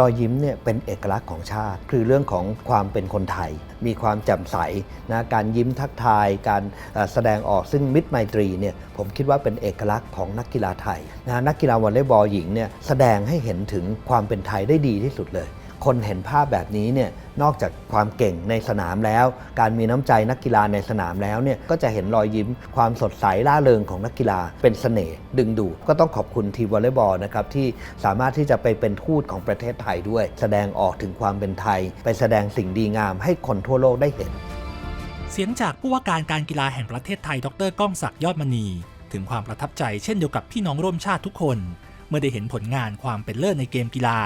รอยยิ้มเนี่ยเป็นเอกลักษณ์ของชาติ คือเรื่องของความเป็นคนไทย มีความแจ่มใสนะการยิ้มทักทาย การแสดงออกซึ่งมิตรไมตรีเนี่ยผมคิดว่าเป็นเอกลักษณ์ของนักกีฬาไทยนะนักกีฬาวอลเลย์บอลหญิงเนี่ยแสดงให้เห็นถึงความเป็นไทยได้ดีที่สุดเลย คนเห็นภาพแบบนี้เนี่ยนอกจากความเก่งในสนามแล้ว การมีน้ำใจนักกีฬาในสนามแล้วเนี่ยก็จะเห็นรอยยิ้มความสดใสล่าเริงของนักกีฬาเป็นเสน่ห์ดึงดูดก็ต้องขอบคุณทีมวอลเลย์บอลนะครับที่สามารถที่จะไปเป็นทูตของประเทศไทยด้วย แสดงออกถึงความเป็นไทย ไปแสดงสิ่งดีงามให้คนทั่วโลกได้เห็น เสียงจากผู้ว่าการการกีฬาแห่งประเทศไทย ดรก้องศักดิ์ยอดมณี ถึงความประทับใจเช่นเดียวกับพี่น้องร่วมชาติทุกคน เมื่อได้เห็นผลงานความเป็นเลิศในเกมกีฬา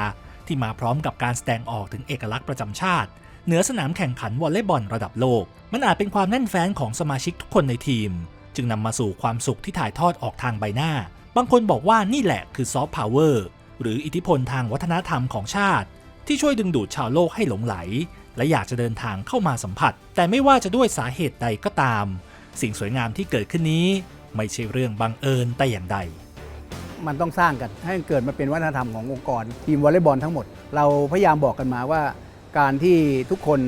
ที่มาพร้อมกับการแสดงออกถึงเอกลักษณ์ประจำชาติ เหนือสนามแข่งขันวอลเลย์บอลระดับโลก มันอาจเป็นความแน่นแฟ้นของสมาชิกทุกคนในทีม จึงนำมาสู่ความสุขที่ถ่ายทอดออกทางใบหน้า บางคนบอกว่านี่แหละคือซอฟต์พาวเวอร์หรืออิทธิพลทางวัฒนธรรมของชาติ ที่ช่วยดึงดูดชาวโลกให้หลงไหล และอยากจะเดินทางเข้ามาสัมผัส แต่ไม่ว่าจะด้วยสาเหตุใดก็ตาม สิ่งสวยงามที่เกิดขึ้นนี้ ไม่ใช่เรื่องบังเอิญแต่อย่างใด มันต้องสร้างกัน ให้เกิดมาเป็นวัฒนธรรมขององค์กร ทีมวอลเลย์บอลทั้งหมด เราพยายามบอกกันมาว่า การที่ทุกคน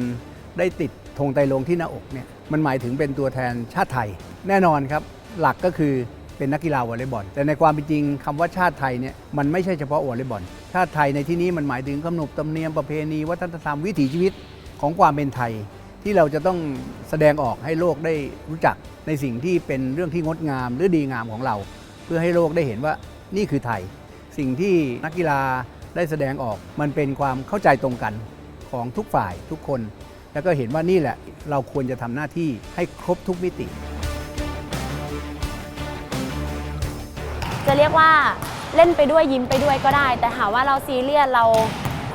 ได้ติดธงไตรลงที่หน้าอกเนี่ยมันหมายถึงเป็นตัวแทนชาติไทย แน่นอนครับ หลักก็คือเป็นนักกีฬาวอลเลย์บอล แต่ในความเป็นจริงคำว่าชาติไทยเนี่ยมันไม่ใช่เฉพาะวอลเลย์บอล ชาติไทยในที่นี้มันหมายถึงขนบธรรมเนียมประเพณี วัฒนธรรมวิถีชีวิตของความเป็นไทย ที่เราจะต้องแสดงออกให้โลกได้รู้จักในสิ่งที่เป็นเรื่องที่งดงามหรือดีงามของเรา เพื่อให้โลกได้เห็นว่า นี่คือไทย สิ่งที่นักกีฬาได้แสดงออก มันเป็นความเข้าใจตรงกันของทุกฝ่ายทุกคน แล้วก็เห็นว่านี่แหละเราควรจะทำหน้าที่ให้ครบทุกมิติ จะเรียกว่าเล่นไปด้วยยิ้มไปด้วยก็ได้ แต่หาว่าเราซีเรียสเรา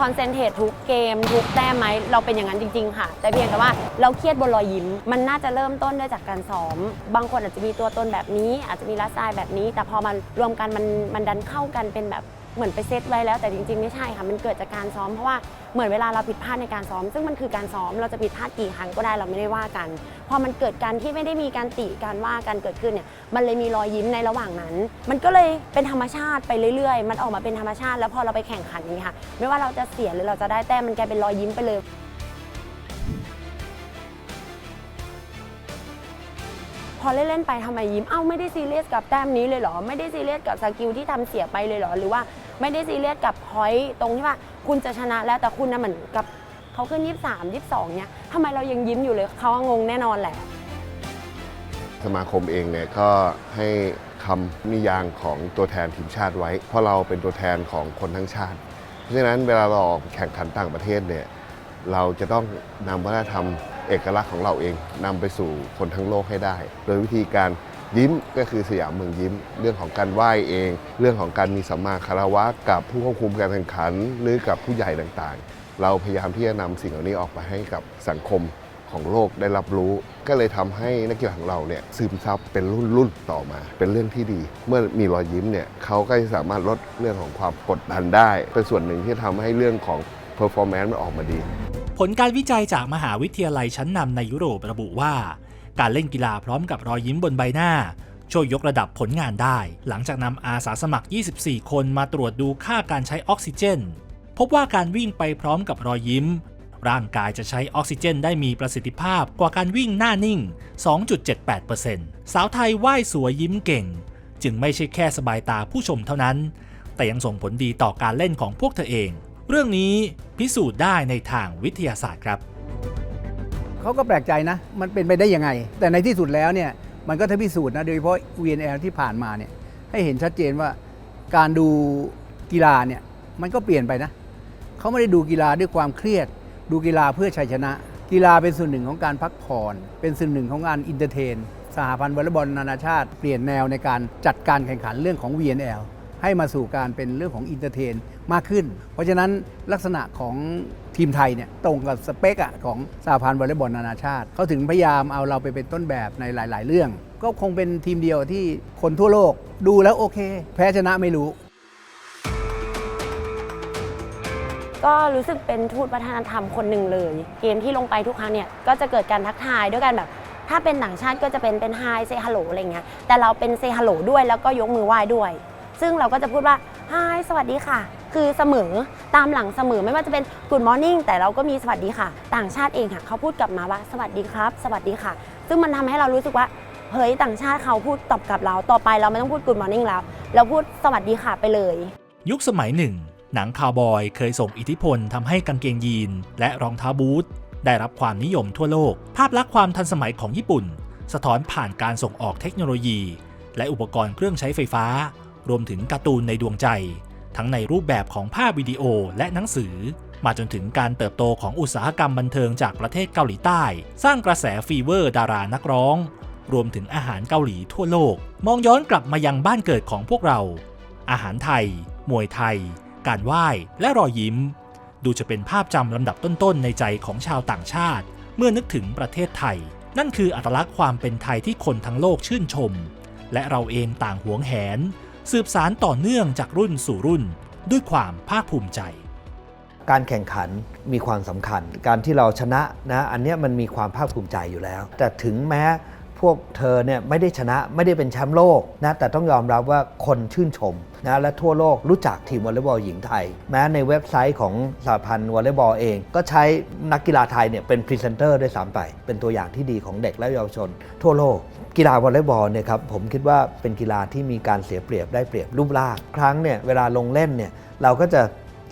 คอนเซนเทรตทุกเกม ทุกแต้มไหมเราเป็นอย่างนั้นจริง ๆ ค่ะ แต่เพียงแต่ว่าเราเครียดบนรอยยิ้ม มันน่าจะเริ่มต้นได้จากการซ้อม บางคนอาจจะมีตัวตนแบบนี้ อาจจะมีลักษณะแบบนี้ แต่พอมันรวมกันมันมันดันเข้ากันเป็นแบบ เหมือนไปเซตไว้แล้วแต่จริงๆไม่ใช่ค่ะมันเกิดจากการซ้อมเพราะว่าเหมือนเวลาเราผิดพลาดในการซ้อม ซึ่งมันคือการซ้อมเราจะผิดพลาดกี่ครั้งก็ได้เราไม่ได้ว่ากัน พอมันเกิดการที่ไม่ได้มีการติการว่ากันเกิดขึ้นเนี่ยมันเลยมีรอยยิ้มในระหว่างนั้น มันก็เลยเป็นธรรมชาติไปเรื่อยๆ มันออกมาเป็นธรรมชาติ แล้วพอเราไปแข่งขันอย่างนี้ค่ะ ไม่ว่าเราจะเสียหรือเราจะได้แต้มมันกลายเป็นรอยยิ้มไปเลยพอเล่นๆไปทำไมยิ้ม เอ้าไม่ได้ซีเรียสกับแต้มนี้เลยเหรอ ไม่ได้ซีเรียสกับสกิลที่ทำเสียไปเลยเหรอ หรือว่า ไม่ได้ซีเรียสกับพอยต์ตรงที่ว่าคุณจะชนะแล้วแต่คุณน่ะเหมือนกับเขาขึ้น 23 22เนี่ยทำไมเรายังยิ้มอยู่เลยเขางงแน่นอนแหละ สมาคมเองเนี่ยก็ให้คำนิยามของตัวแทนทีมชาติไว้ เพราะเราเป็นตัวแทนของคนทั้งชาติ เพราะฉะนั้นเวลาเราออกแข่งขันต่างประเทศเนี่ยเราจะต้องนำวัฒนธรรมเอกลักษณ์ของเราเองนำไปสู่คนทั้งโลกให้ได้ โดยวิธีการ ยิ้มก็คือสยามเมืองยิ้ม เรื่องของการไหว้เอง เรื่องของการมีสัมมาคารวะกับผู้ควบคุมการแข่งขันหรือกับผู้ใหญ่ต่างๆ เราพยายามที่จะนำสิ่งเหล่านี้ออกไปให้กับสังคมของโลกได้รับรู้ ก็เลยทำให้นักกีฬาของเราเนี่ยซึมซับเป็นรุ่นรุ่นต่อมา เป็นเรื่องที่ดี เมื่อมีรอยยิ้มเนี่ยเขาก็จะสามารถลดเรื่องของความกดดันได้ เป็นส่วนหนึ่งที่ทำให้เรื่องของ performance มันออกมาดี ผลการวิจัยจากมหาวิทยาลัยชั้นนำในยุโรประบุว่า การเล่นกีฬาพร้อมกับรอยยิ้มบนใบหน้า ช่วยยกระดับผลงานได้ หลังจากนำอาสาสมัคร 24 คนมาตรวจดูค่าการใช้ออกซิเจน พบว่าการวิ่งไปพร้อมกับรอยยิ้ม ร่างกายจะใช้ออกซิเจนได้มีประสิทธิภาพกว่าการวิ่งหน้านิ่ง 2.78%สาวไทยว่ายสวยยิ้มเก่ง จึงไม่ใช่แค่สบายตาผู้ชมเท่านั้น แต่ยังส่งผลดีต่อการเล่นของพวกเธอเอง เรื่องนี้พิสูจน์ได้ในทางวิทยาศาสตร์ครับ เขาก็แปลกใจนะ มันเป็นไปได้ยังไง แต่ในที่สุดแล้วเนี่ยมันก็ทพิสูจน์นะโดยเฉพาะ VNL ที่ผ่านมาเนี่ยให้เห็นชัดเจนว่าการดูกีฬาเนี่ยมันก็เปลี่ยนไปนะเขาไม่ได้ดูกีฬาด้วยความเครียด ดูกีฬาเพื่อชัยชนะ กีฬาเป็นส่วนหนึ่งของการพักผ่อน เป็นส่วนหนึ่งของการอินเตอร์เทนสหพันธ์วอลเลย์บอลนานาชาติ เปลี่ยนแนวในการจัดการแข่งขันเรื่องของ VNL ให้มาสู่การเป็นเรื่องของอินเตอร์เทนมากขึ้น เพราะฉะนั้นลักษณะของทีมไทยเนี่ยตรงกับสเปกอะของสหพันธ์วอลเลย์บอลนานาชาติ เขาถึงพยายามเอาเราไปเป็นต้นแบบในหลาย ๆ เรื่อง ก็คงเป็นทีมเดียวที่คนทั่วโลกดูแล้วโอเค แพ้ชนะไม่รู้ก็รู้สึกเป็นทูตวัฒนธรรมคนหนึ่งเลย เกมที่ลงไปทุกครั้งเนี่ยก็จะเกิดการทักทายด้วยกันแบบ ถ้าเป็นต่างชาติก็จะเป็นเป็นไฮเซฮัลโหลอะไรเงี้ยแต่เราเป็นเซฮัลโหลด้วยแล้วก็ยกมือไหว้ด้วย ซึ่งเราก็จะพูดว่าฮสวัสดีค่ะ คือเสมอตามหลังเสมอไม่ว่าจะเป็น Good Morning แต่เราก็มีสวัสดีค่ะ ต่างชาติเองค่ะเขาพูดกลับมาว่าสวัสดีครับ สวัสดีค่ะ ซึ่งมันทำให้เรารู้สึกว่าเฮ้ยต่างชาติเขาพูดตอบกลับเราต่อไปเราไม่ต้องพูด Good Morning แล้ว เราพูดสวัสดีค่ะไปเลย ยุคสมัยหนึ่ง หนังคาวบอยเคยส่งอิทธิพลทำให้กางเกงยีน และรองเท้าบูทได้รับความนิยมทั่วโลก ภาพลักษณ์ความทันสมัยของญี่ปุ่น สะท้อนผ่านการส่งออกเทคโนโลยี และอุปกรณ์เครื่องใช้ไฟฟ้า รวมถึงการ์ตูนในดวงใจ ทั้งในรูปแบบของภาพวิดีโอและหนังสือ มาจนถึงการเติบโตของอุตสาหกรรมบันเทิงจากประเทศเกาหลีใต้ สร้างกระแสฟีเวอร์ดารานักร้อง รวมถึงอาหารเกาหลีทั่วโลก มองย้อนกลับมายังบ้านเกิดของพวกเรา อาหารไทย มวยไทย การไหว้และรอยยิ้ม ดูจะเป็นภาพจำลำดับต้นๆในใจของชาวต่างชาติ เมื่อนึกถึงประเทศไทย นั่นคืออัตลักษณ์ความเป็นไทยที่คนทั้งโลกชื่นชม และเราเองต่างหวงแหน สืบสารต่อเนื่องจากรุ่นสู่รุ่น ด้วยความภาคภูมิใจ การแข่งขันมีความสำคัญ การที่เราชนะนะอันเนี้ยมันมีความภาคภูมิใจอยู่แล้ว แต่ถึงแม้ พวกเธอเนี่ยไม่ได้ชนะไม่ได้เป็นแชมป์โลกนะแต่ต้องยอมรับว่าคนชื่นชมนะและทั่วโลกรู้จักทีมวอลเลย์บอลหญิงไทย แม้ในเว็บไซต์ของสหพันธ์วอลเลย์บอลเอง ก็ใช้นักกีฬาไทยเนี่ยเป็นพรีเซนเตอร์ด้วยซ้ำไป เป็นตัวอย่างที่ดีของเด็กและเยาวชน ทั่วโลก กีฬาวอลเลย์บอลเนี่ยครับผมคิดว่าเป็นกีฬาที่มีการเสียเปรียบได้เปรียบรูปร่างครั้งเนี่ยเวลาลงเล่นเนี่ยเราก็จะ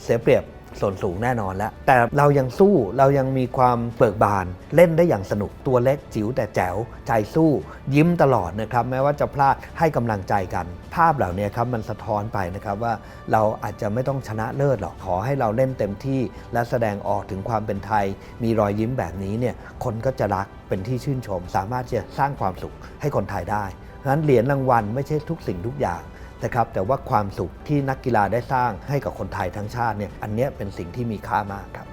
เสียเปรียบ ส่วนสูงแน่นอนแล้ว แต่เรายังสู้เรายังมีความเบิกบาน เล่นได้อย่างสนุกตัวเล็กจิ๋วแต่แจ๋วใจสู้ยิ้มตลอดนะครับแม้ว่าจะพลาดให้กำลังใจกัน ภาพเหล่านี้ครับมันสะท้อนไปนะครับว่าเราอาจจะไม่ต้องชนะเลิศหรอกขอให้เราเล่นเต็มที่และแสดงออกถึงความเป็นไทย มีรอยยิ้มแบบนี้เนี่ยคนก็จะรักเป็นที่ชื่นชม สามารถจะสร้างความสุขให้คนไทยได้เพราะฉะนั้นเหรียญรางวัลไม่ใช่ทุกสิ่งทุกอย่าง นะครับแต่ว่าความสุขที่นักกีฬาได้สร้างให้กับคนไทยทั้งชาติเนี่ยอันเนี้ยเป็นสิ่งที่มีค่ามากครับ